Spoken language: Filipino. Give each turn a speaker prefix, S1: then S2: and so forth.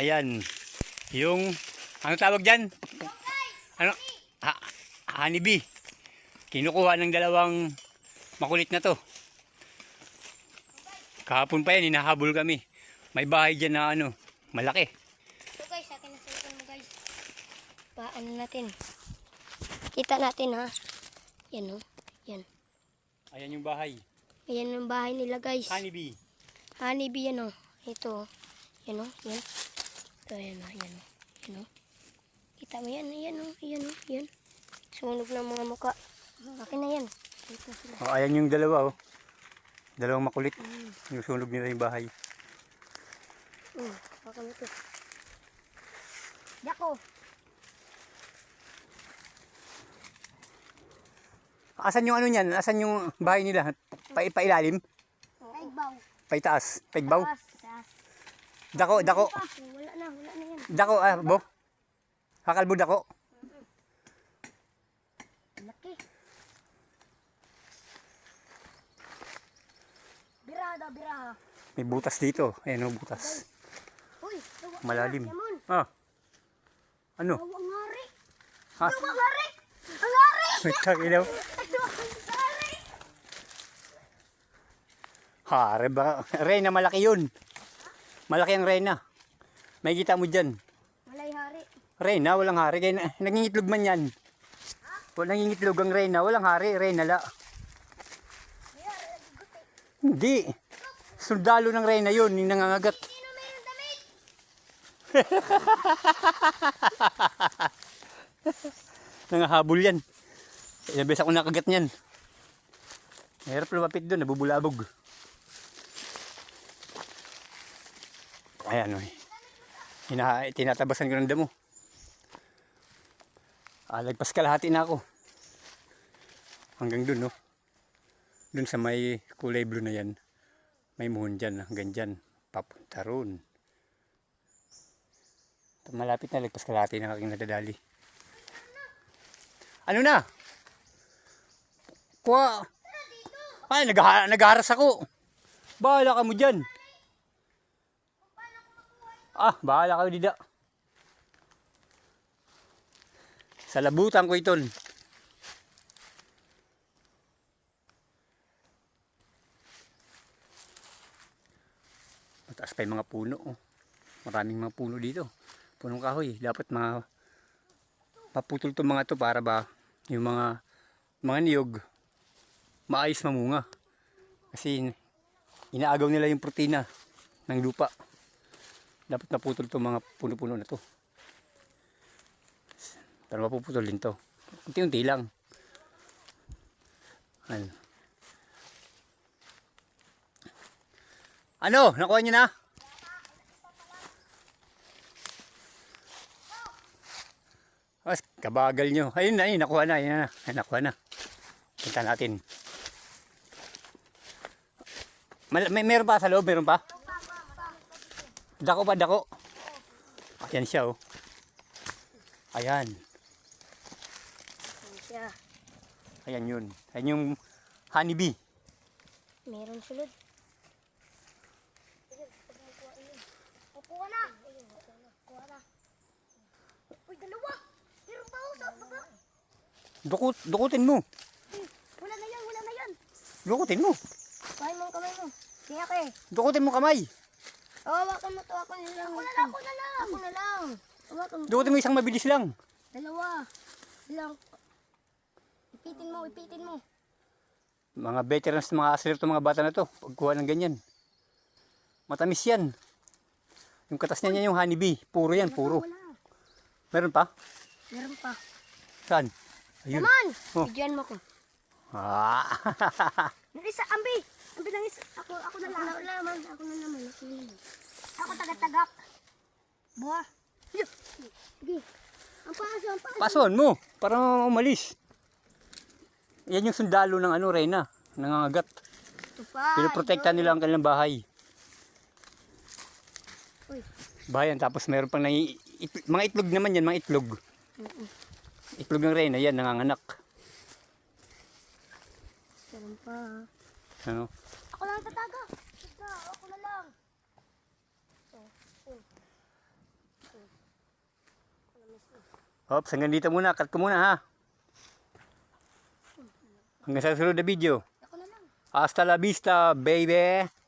S1: Ayan. Yung, ano tawag dyan? Ano? Ha, honeybee. Kinukuha ng dalawang makulit na to. Kahapon pa yan, hinahabol kami. May bahay dyan na ano, malaki.
S2: So guys, akin na cellphone mo guys. Paano natin? Kita natin ha. Yan o. Yan.
S1: Ayan yung bahay.
S2: Ayan ang bahay nila guys.
S1: Honeybee.
S2: Honeybee yan o. Ito o. Yan o. Yan. Ito yan o. Yan o. Yan o. Kita mo yan. Yan o. Yan o. Yan. Sunog ng mga muka. Akin na yan. Ito sila.
S1: Oh, ayan yung dalawa oh. Dalawang makulit.
S2: Mm.
S1: Yung sunog nila yung bahay.
S2: Mm. Baka mo ito. Dako.
S1: Asan yung ano niyan? Asan yung bahay nila? Pa pailalim?
S2: Paigbaw.
S1: Paitaas? Paigbaw?
S2: Taas.
S1: Dako, dako.
S2: Wala na. Wala na yan.
S1: Dako, ah, bo. Kakalbo dako.
S2: Laki. Birada, biraha.
S1: May butas dito. Ayan oh, butas.
S2: Uy,
S1: Malalim.
S2: na.
S1: Ah. Ano?
S2: Ang ngari.
S1: Ha?
S2: Ang ngari. Ang ngari. Ang.
S1: Hare ba? Reyna, malaki yun. Malaki ang Reyna. May kita mo dyan.
S2: Malay hari.
S1: Reyna, walang hari. Kaya na- nangingitlog man yan. Walang nangingitlog ang Reyna. Walang hari. Reyna la. Hindi. Sundalo ng Reyna yun. Yung nangangagat.
S2: Sino may damit?
S1: Nangahabol yan. Ilang beses ako nakagat niyan. Mahirap lumapit doon. Nabubulabog. Ayan o. Hina, tinatabasan ko ng damo. Ah, lagpas kalahati na ako. Hanggang doon, no? Doon sa may kulay blue na yan. May muhon dyan, hanggang dyan. Papunta roon. Malapit na, lagpas kalahati na aking nadadali. Ano na? Kuha. Ay, nag nagharas ako. Bahala ka mo dyan. Ah, bahala ka dida. Sa labutan ko ito. Mataas pa yung mga puno. Oh. Maraming mga puno dito. Punong kahoy. Dapat mga paputol to mga to para ba yung mga mga niyog maayos mamunga. Kasi inaagaw nila yung protina ng lupa. Dapat naputol to mga puno-puno na to. Pero mapuputol din to. Unti-unti lang. Ano? Ano? Nakuha niyo na? Mas kabagal nyo. Ayun na, ayun, nakuha na, ayun na. Ayun, nakuha na. Punta natin. Mal may meron pa sa loob, meron pa? Dako pa, dako. Ayan siya, oh. Ayan.
S2: Yan siya.
S1: Ayan yun. Ayan yung honeybee.
S2: Meron sulod. Kukuha na. Kuha na. Uy, dalawa. Meron pa ako sa baba.
S1: Dukut, dukutin mo.
S2: Wala na yan, wala na yan.
S1: Dukutin mo.
S2: Kain mo kamay mo. Kaya ka eh.
S1: Dukutin mo kamay.
S2: Oh, hawakan mo to. Ako na lang. Ako na lang. Ako na lang. Ako na lang. Hawakan mo.
S1: Dukutin mo isang mabilis lang.
S2: Dalawa. Ilang. Ipitin mo, ipitin mo.
S1: Mga veterans, mga aslir to mga bata na to. Pagkuha ng ganyan. Matamis yan. Yung katas niya yung honeybee. Puro yan, puro. Meron pa?
S2: Meron pa.
S1: Saan? Ayun.
S2: Naman!
S1: Oh.
S2: Bigyan mo ko.
S1: Ah.
S2: Yung isa, ambi! Ambi lang isa. Ako, ako na lang. Ako na naman. Ako na naman. Ako na naman. Ako taga-tagak. Buha. Sige. Ang paso, ang paso.
S1: Pason mo. Para umalis. Yan yung sundalo ng ano, Reyna. Nangangagat.
S2: Ito pa.
S1: Pinoprotekta nila ang kanilang bahay.
S2: Uy.
S1: Bayan, tapos meron pang nangi... It, mga itlog naman yan, mga itlog. Itlog ng Reyna, yan, nanganganak.
S2: Meron pa.
S1: Ano?
S2: Ako lang tataga. Basta, ako na lang. Oh, oh.
S1: Oh, Ops, hanggang dito muna. Cut ko muna ha. Hanggang sa susunod na video. Hasta la vista, baby!